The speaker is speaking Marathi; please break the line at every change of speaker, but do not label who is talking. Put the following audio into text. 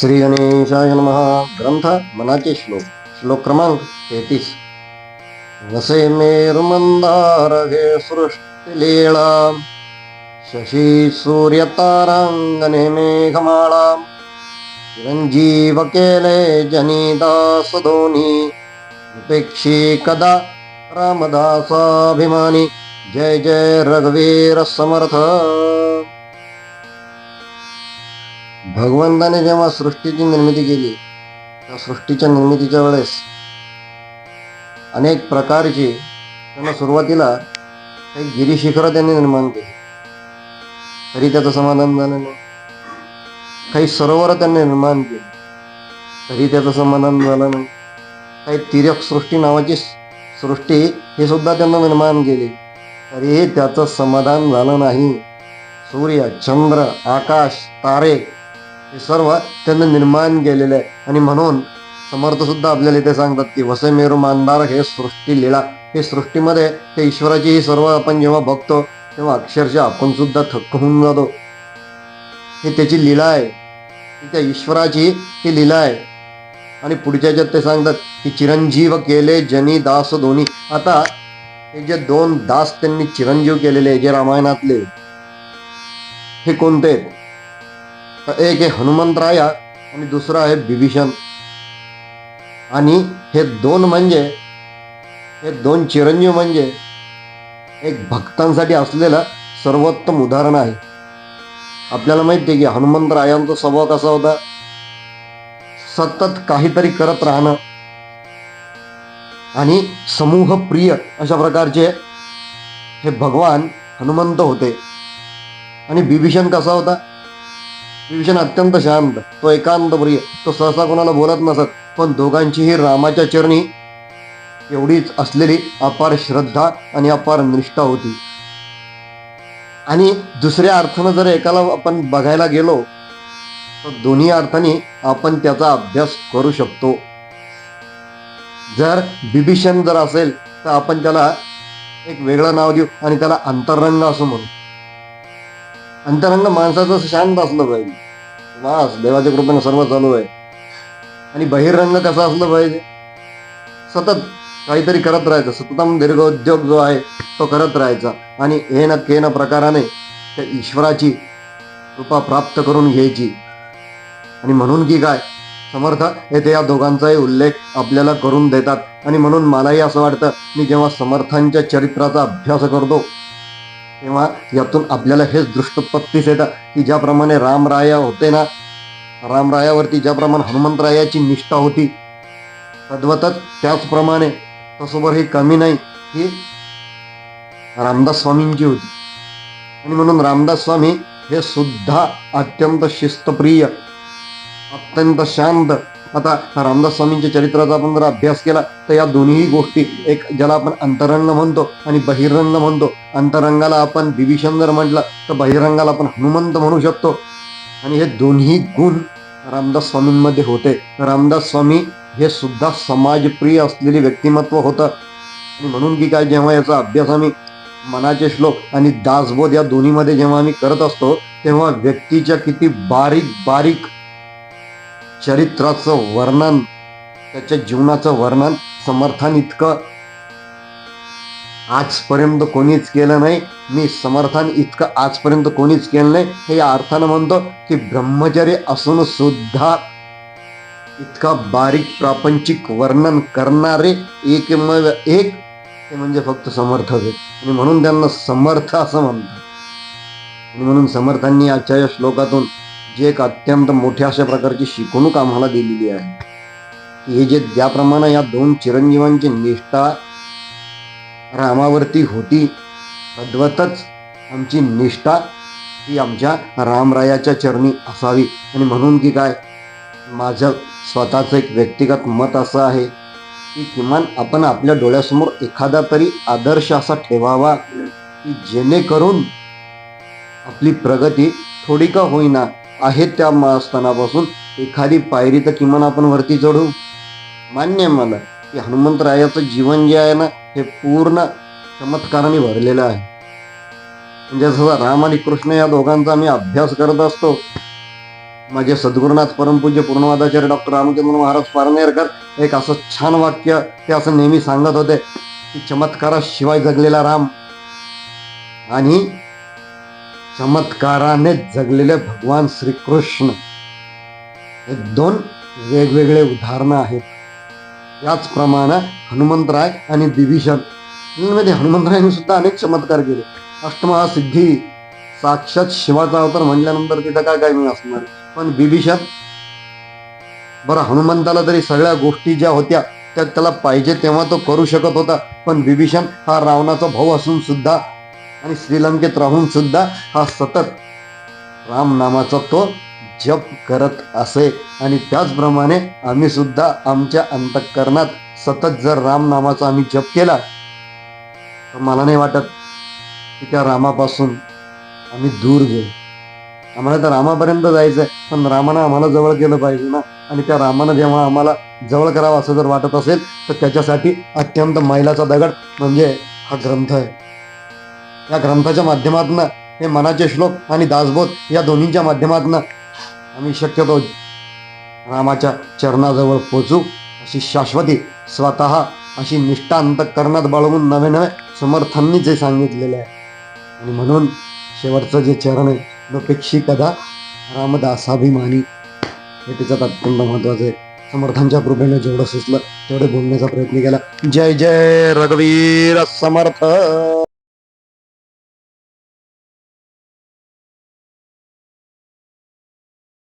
श्री गणेशाय नम. ग्रंथ मनाचे श्लोक. श्लोक क्रमांक तेहतीस. वसे मेरुमंदार हे सृष्टिलीळा. शशी सूर्यतारांगणे मेघमाळा. चिरंजीव केले जनिदास दोन्ही उपेक्षी कदा रामदासाभिमानी. जय जय रघुवीर समर्थ. भगवंताने जेव्हा सृष्टीची निर्मिती केली त्या सृष्टीच्या निर्मितीच्या वेळेस अनेक प्रकारची त्यांना सुरुवातीला काही गिरीशिखरं त्यांनी निर्माण केली. तरी त्याचं समाधान झालं नाही. काही सरोवरं त्यांनी निर्माण केली. तरी त्याचं समाधान झालं नाही. काही तिरक सृष्टी नावाची सृष्टी हे सुद्धा त्यांना निर्माण केली. तरीही त्याचं समाधान झालं नाही. सूर्य चंद्र आकाश तारे हे सर्व त्यांना निर्माण केलेले आहे. आणि म्हणून समर्थ सुद्धा आपल्याला इथे सांगतात की वसे मेरू मानदार हे सृष्टी लीळा हे सृष्टीमध्ये ते ईश्वराची ही सर्व आपण जेव्हा बघतो तेव्हा अक्षरशः आपण सुद्धा थक्क होऊन जातो. हे त्याची लीळा आहे. त्या ईश्वराची ही लीला आहे. आणि पुढच्या ज्यात ते सांगतात की चिरंजीव केले जनी दास दोन्ही आता हे जे दोन दास त्यांनी चिरंजीव केलेले जे रामायणातले हे कोणते आहेत? तर एक आहे हनुमंतराया आणि दुसरा आहे बिभीषण आणि हे दोन म्हणजे हे दोन चिरंजीव म्हणजे एक भक्तांसाठी असलेलं सर्वोत्तम उदाहरण आहे. आपल्याला माहिती आहे की हनुमंतरायांचा स्वभाव कसा होता? सतत काहीतरी करत राहणं. आणि समूह प्रिय अशा प्रकारचे हे भगवान हनुमंत होते. आणि बिभीषण कसा होता? विभीषण अत्यंत शांत तो एकांत प्रिय तो सहसा कोणाला बोलत नसत पण दोघांचीही रामाच्या चरणी एवढीच असलेली अपार श्रद्धा आणि अपार निष्ठा होती. आणि दुसऱ्या अर्थानं जर एकाला आपण बघायला गेलो तर दोन्ही अर्थाने आपण त्याचा अभ्यास करू शकतो. जर बिभीषण जर असेल तर आपण त्याला एक वेगळं नाव देऊ आणि त्याला अंतरंग असं म्हणू. अंतरंग माणसाचं शांत असलं पाहिजे. वास देवाच्या कृपेनं सर्व चालू आहे. आणि बहिरंग कसा असलं पाहिजे? सतत काहीतरी करत राहायचं. सततम दीर्घ उद्योग जो आहे तो करत राहायचा. आणि हे न के न प्रकाराने त्या ईश्वराची कृपा प्राप्त करून घ्यायची. आणि म्हणून की काय? समर्थ येथे या दोघांचाही उल्लेख आपल्याला करून देतात. आणि म्हणून मलाही असं वाटतं मी जेव्हा समर्थांच्या चरित्राचा अभ्यास करतो तेव्हा यातून आपल्याला हेच दृष्टोत्पत्तीस येतं की ज्याप्रमाणे रामराया होते ना रामरायावरती ज्याप्रमाणे हनुमंतरायाची निष्ठा होती तद्वतच त्याचप्रमाणे तसोबर ही कमी नाही ही रामदास स्वामींची होती. आणि म्हणून रामदास स्वामी हे सुद्धा अत्यंत शिस्तप्रिय अत्यंत शांत आता रामदास स्वामींच्या चरित्राचा आपण जर अभ्यास केला तर या दोन्ही गोष्टी एक ज्याला आपण अंतरंग म्हणतो आणि बहिरंग म्हणतो. अंतरंगाला आपण विभीषण जर म्हटलं तर बहिरंगाला आपण हनुमंत म्हणू शकतो. आणि हे दोन्ही गुण रामदास स्वामींमध्ये होते. रामदास स्वामी हे सुद्धा समाजप्रिय असलेले व्यक्तिमत्व होतं. आणि म्हणून की काय जेव्हा याचा अभ्यास आम्ही मनाचे श्लोक आणि दासबोध या दोन्हीमध्ये जेव्हा आम्ही करत असतो तेव्हा व्यक्तीच्या किती बारीक बारीक चरित्राचं वर्णन त्याच्या जीवनाचं वर्णन समर्थान इतकं. आजपर्यंत कोणीच केलं नाही. मी समर्थान इतकं आजपर्यंत कोणीच केलं नाही. हे या अर्थानं म्हणतो की ब्रह्मचर्य असून सुद्धा इतका बारीक प्रापंचिक वर्णन करणारे एकमेव एक ते म्हणजे फक्त समर्थच आहे आणि म्हणून त्यांना समर्थ असं म्हणतात. आणि म्हणून समर्थांनी आजच्या या श्लोकातून जे एक अत्यंत मोठ्या अशा प्रकारची शिकवणूक आम्हाला दिलेली आहे. की हे जे ज्याप्रमाणे या दोन चिरंजीवांची निष्ठा रामावरती होती तद्वतच आमची निष्ठा ही आमच्या रामरायाच्या चरणी असावी. आणि म्हणून की काय माझं स्वतःचं एक व्यक्तिगत मत असं आहे की किमान आपण आपल्या डोळ्यासमोर एखादा तरी आदर्श असा ठेवावा की जेणेकरून आपली प्रगती थोडी का होईना आहेत त्या मा- स्थानापासून एखादी पायरी तर किमान आपण वरती चढू. मान्य आहे मला की हनुमंतरायाचं जीवन जे आहे ना हे पूर्ण चमत्काराने भरलेलं आहे. म्हणजे जसं राम आणि कृष्ण या दोघांचा आम्ही अभ्यास करत असतो. माझे सद्गुरुनाथ परमपूज्य पूर्णवादाचार्य डॉक्टर रामचंद्र महाराज पारनेरकर एक असं छान वाक्य ते असं नेहमी सांगत होते की चमत्काराशिवाय जगलेला राम. आणि चमत्काराने जगलेले भगवान श्रीकृष्ण हे दोन वेगवेगळे उदाहरणं आहेत. याचप्रमाणे हनुमंतराय आणि बिभीषणमध्ये हनुमंतरायने सुद्धा अनेक चमत्कार केले. अष्टमहासिद्धी साक्षात शिवाचा अवतार म्हटल्यानंतर तिथं काय काय मी असणार? पण बिभीषण बरं हनुमंताला तरी सगळ्या गोष्टी ज्या होत्या त्या त्याला पाहिजे तेव्हा तो करू शकत होता. पण बिभीषण हा रावणाचा भाऊ असून सुद्धा आणि श्रीलंकेत राहून सुद्धा हा सतत राम नामाचा तो जप करत असे. आणि त्याचप्रमाणे आम्ही सुद्धा आमच्या अंतःकरणात सतत जर राम नामाचा आम्ही जप केला तर मला नाही वाटत की त्या रामापासून आम्ही दूर गेलो. आम्हाला तर रामापर्यंत जायचं आहे पण रामानं आम्हाला जवळ केलं पाहिजे ना. आणि त्या रामानं जेव्हा आम्हाला जवळ करावं असं जर वाटत असेल तर त्याच्यासाठी अत्यंत मैलाचा दगड म्हणजे हा ग्रंथ आहे. या ग्रंथाच्या माध्यमातून हे मनाचे श्लोक आणि दासबोध या दोन्हींच्या माध्यमातून आम्ही शक्यतो रामाच्या चरणाजवळ पोचू अशी शाश्वती स्वतः अशी निष्ठा अंतकरणात बाळगून नवे नवे समर्थांनी जे सांगितलेले आहे. आणि म्हणून शेवटचं जे चरण आहे नपेक्षी कदा रामदासाभिमानी हे त्याच्यात अत्यंत महत्त्वाचं आहे. समर्थांच्या कृपेने जेवढं सुचलं तेवढे बोलण्याचा प्रयत्न केला. जय जय रघुवीर समर्थ!